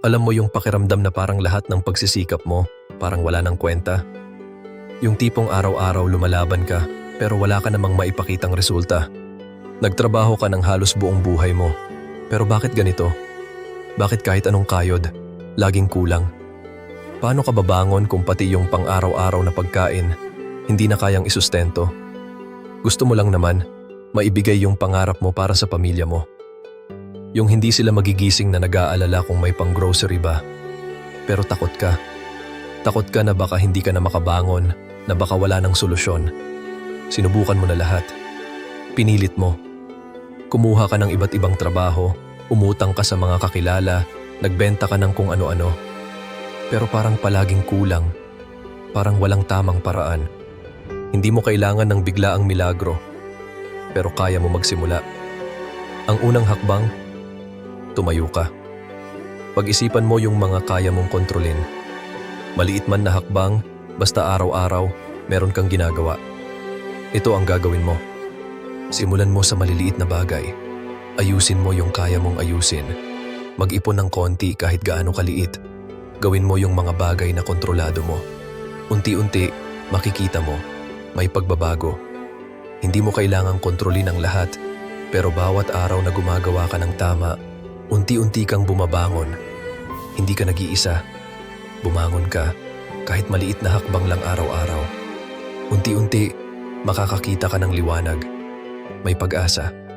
Alam mo yung pakiramdam na parang lahat ng pagsisikap mo, parang wala ng kwenta? Yung tipong araw-araw lumalaban ka, pero wala ka namang maipakitang resulta. Nagtrabaho ka ng halos buong buhay mo. Pero bakit ganito? Bakit kahit anong kayod, laging kulang? Paano ka babangon kung pati yung pang-araw-araw na pagkain, hindi na kayang isustento? Gusto mo lang naman, maibigay yung pangarap mo para sa pamilya mo. Yung hindi sila magigising na nag-aalala kung may pang-grocery ba. Pero takot ka. Takot ka na baka hindi ka na makabangon, na baka wala ng solusyon. Sinubukan mo na lahat. Pinilit mo. Kumuha ka ng iba't ibang trabaho, umutang ka sa mga kakilala, nagbenta ka ng kung ano-ano. Pero parang palaging kulang. Parang walang tamang paraan. Hindi mo kailangan ng biglaang milagro. Pero kaya mo magsimula. Ang unang hakbang, tumayo ka. Pag-isipan mo yung mga kaya mong kontrolin. Maliit man na hakbang, basta araw-araw, meron kang ginagawa. Ito ang gagawin mo. Simulan mo sa maliliit na bagay. Ayusin mo yung kaya mong ayusin. Mag-ipon ng konti kahit gaano kaliit. Gawin mo yung mga bagay na kontrolado mo. Unti-unti, makikita mo, may pagbabago. Hindi mo kailangang kontrolin ang lahat, pero bawat araw na gumagawa ka ng tama, unti-unti kang bumabangon. Hindi ka nag-iisa. Bumangon ka, kahit maliit na hakbang lang araw-araw. Unti-unti, makakakita ka ng liwanag. May pag-asa.